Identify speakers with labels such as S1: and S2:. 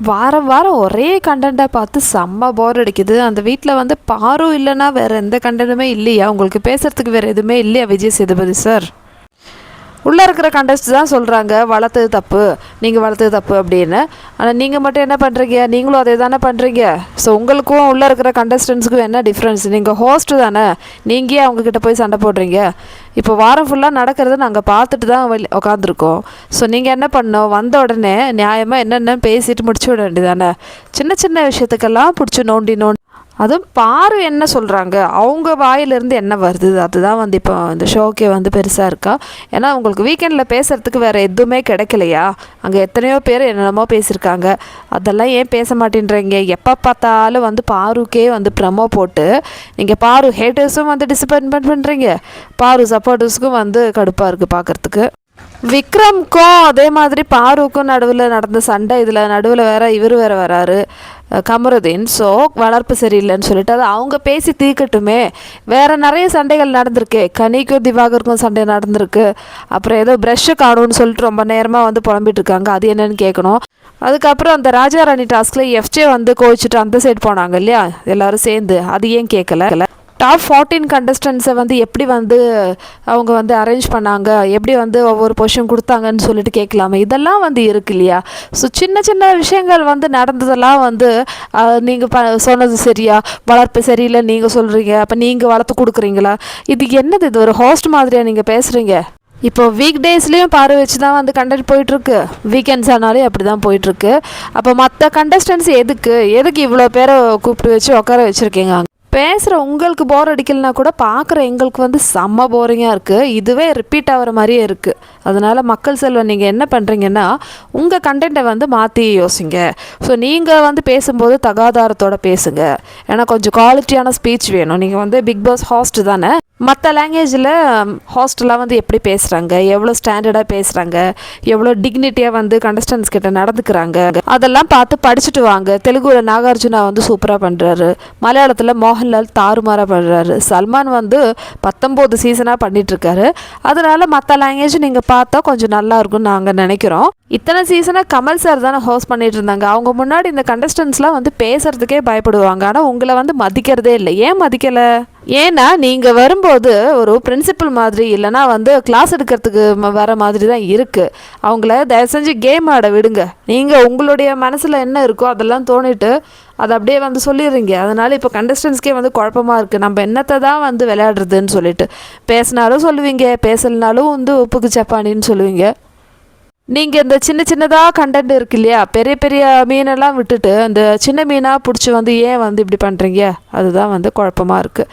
S1: வாரம் வாரம் ஒரே கண்டென்ட்டை பார்த்து செம்ம போர் அடிக்குது. அந்த வீட்டில் வந்து பாரும் இல்லைன்னா வேறு எந்த கண்டென்ட்டுமே இல்லையா? உங்களுக்கு பேசுகிறதுக்கு வேறு எதுவுமே இல்லையா விஜய் சேதுபதி சார் உள்ளே இருக்கிற கண்டஸ்ட் தான் சொல்கிறாங்க வளர்த்தது தப்பு நீங்கள் வளர்த்தது தப்பு அப்படின்னு. ஆனால் நீங்கள் மட்டும் என்ன பண்ணுறீங்க நீங்களும் அதே தானே பண்ணுறீங்க ஸோ உங்களுக்கும் உள்ளே இருக்கிற கண்டஸ்டன்ஸுக்கும் என்ன டிஃப்ரென்ஸ் நீங்கள் ஹோஸ்ட்டு தானே. நீங்கள் அவங்கக்கிட்ட போய் சண்டை போடுறீங்க. இப்போ வாரம் ஃபுல்லாக நடக்கிறத நாங்கள் பார்த்துட்டு தான் வெளி உட்காந்துருக்கோம் ஸோ நீங்கள் என்ன பண்ணோம் வந்த உடனே நியாயமாக என்னென்ன பேசிட்டு முடிச்சு விட வேண்டியதானே சின்ன சின்ன விஷயத்துக்கெல்லாம் பிடிச்சி நோண்டி நோண்டி அதுவும் பாரு என்ன சொல்கிறாங்க அவங்க வாயிலிருந்து என்ன வருது? அதுதான் வந்து இப்போ இந்த ஷோக்கே வந்து பெருசாக இருக்கா? ஏன்னா உங்களுக்கு வீக்கெண்டில் பேசுகிறதுக்கு வேறு எதுவுமே கிடைக்கலையா? அங்கே எத்தனையோ பேர் என்னென்னமோ பேசியிருக்காங்க. அதெல்லாம் ஏன் பேச மாட்டேன்றீங்க? எப்போ பார்த்தாலும் வந்து பாருக்கே வந்து ப்ரமோ போட்டு நீங்கள் பாரு ஹேட்டர்ஸும் வந்து டிசப்பாயின்மெண்ட் பண்ணுறீங்க பாரு சப்போர்ட்டர்ஸுக்கும் வந்து கடுப்பாக இருக்குது பார்க்குறதுக்கு. விக்ரம்க்கும் அதே மாதிரி பாருக்கும் நடுவில் நடந்த சண்டை இதில் நடுவில் வேற இவர் வேற வராரு கமருதீன். ஸோ வளர்ப்பு சரியில்லைன்னு சொல்லிட்டு அது அவங்க பேசி தீர்க்கட்டுமே. வேற நிறைய சண்டைகள் நடந்திருக்கு. கனிக்கும் திவாகருக்கும் சண்டை நடந்திருக்கு. அப்புறம் ஏதோ ப்ரஷ்ஷு காணும்னு சொல்லிட்டு ரொம்ப நேரமாக வந்து புலம்பிட்டு இருக்காங்க. அது என்னன்னு கேட்கணும் அதுக்கப்புறம் அந்த ராஜா ராணி டாஸ்கில் எஃப்ஜே வந்து கோவிச்சுட்டு அந்த சைடு போனாங்க இல்லையா? எல்லாரும் சேர்ந்து. அது ஏன் கேட்கல டாப் ஃபார்ட்டீன் கண்டஸ்டன்ஸை வந்து எப்படி வந்து அவங்க வந்து அரேஞ்ச் பண்ணாங்க? எப்படி வந்து ஒவ்வொரு பொஷன் கொடுத்தாங்கன்னு சொல்லிட்டு கேட்கலாமே. இதெல்லாம் வந்து இருக்கு இல்லையா? ஸோ சின்ன சின்ன விஷயங்கள் வந்து நடந்ததெல்லாம் வந்து நீங்கள் ப சொன்னது சரியா? வளர்ப்பு சரியில்லை நீங்கள் சொல்கிறீங்க அப்போ நீங்கள் வளர்த்து கொடுக்குறீங்களா? இது என்னது இது? ஒரு ஹோஸ்ட் மாதிரியா நீங்கள் பேசுகிறீங்க இப்போ வீக் டேஸ்லேயும் பாரு வச்சு தான் வந்து கண்டக்ட் போயிட்டுருக்கு. வீக்கெண்ட்ஸ் ஆனாலும் அப்படி தான் போயிட்டுருக்கு. அப்போ மற்ற கண்டஸ்டன்ஸ் எதுக்கு? எதுக்கு இவ்வளோ பேரை கூப்பிட்டு வச்சு உட்கார வச்சுருக்கீங்க? பேசுகிற உங்களுக்கு போர் அடிக்கலனா கூட பார்க்குற எங்களுக்கு வந்து செம்ம போரிங்காக இருக்குது இதுவே ரிப்பீட் ஆகிற மாதிரியே இருக்குது அதனால் மக்கள் செல்வம் நீங்கள் என்ன பண்ணுறீங்கன்னா உங்கள் கண்டென்ட்டை வந்து மாற்றி யோசிங்க. ஸோ நீங்கள் வந்து பேசும்போது தகாதாரத்தோட பேசுங்க. ஏன்னா கொஞ்சம் குவாலிட்டியான ஸ்பீச் வேணும். நீங்கள் வந்து பிக் பாஸ் ஹாஸ்ட் தானே. மற்ற லாங்குவேஜில் ஹாஸ்டலாக வந்து எப்படி பேசுகிறாங்க எவ்வளோ ஸ்டாண்டர்டாக பேசுகிறாங்க எவ்வளோ டிக்னிட்டியாக வந்து கண்டஸ்டன்ஸ் கிட்ட நடந்துக்கிறாங்க அதெல்லாம் பார்த்து படிச்சுட்டு வாங்க. தெலுங்குல நாகார்ஜுனா வந்து சூப்பராக பண்ணுறாரு மலையாளத்தில் மோகன்லால் தாறுமாறாக பண்ணுறாரு சல்மான் வந்து பத்தொம்போது சீசனாக பண்ணிகிட்ருக்காரு அதனால் மற்ற லாங்குவேஜ் நீங்கள் பார்த்தா கொஞ்சம் நல்லா இருக்கும்னு நாங்கள் நினைக்கிறோம். இத்தனை சீசனாக கமல் சார் தானே ஹோஸ்ட் பண்ணிட்டு இருந்தாங்க அவங்க முன்னாடி இந்த கண்டஸ்டன்ஸ்லாம் வந்து பேசுறதுக்கே பயப்படுவாங்க. ஆனால் உங்களை வந்து மதிக்கிறதே இல்லை. ஏன் மதிக்கலை? ஏன்னா நீங்கள் வரும்போது ஒரு பிரின்சிபல் மாதிரி இல்லைன்னா வந்து கிளாஸ் எடுக்கிறதுக்கு வர மாதிரி தான் இருக்குது அவங்கள தயவு செஞ்சு கேம் ஆட விடுங்க. நீங்கள் உங்களுடைய மனசில் என்ன இருக்கோ அதெல்லாம் தோணிட்டு அதை அப்படியே வந்து சொல்லிடுறீங்க. அதனால் இப்போ கண்டஸ்டன்ஸ்க்கே வந்து குழப்பமாக இருக்குது நம்ம என்னத்தை தான் வந்து விளையாடுறதுன்னு சொல்லிட்டு. பேசினாலும் சொல்லுவீங்க பேசலனாலும் வந்து உப்புக்கு சப்பானின்னு சொல்லுவீங்க. நீங்கள் இந்த சின்ன சின்னதாக கண்டென்ட் இருக்கு இல்லையா? பெரிய பெரிய மீனெல்லாம் விட்டுட்டு அந்த சின்ன மீனாக பிடிச்சி வந்து ஏன் வந்து இப்படி பண்ணுறீங்க அதுதான் வந்து குழப்பமாக இருக்குது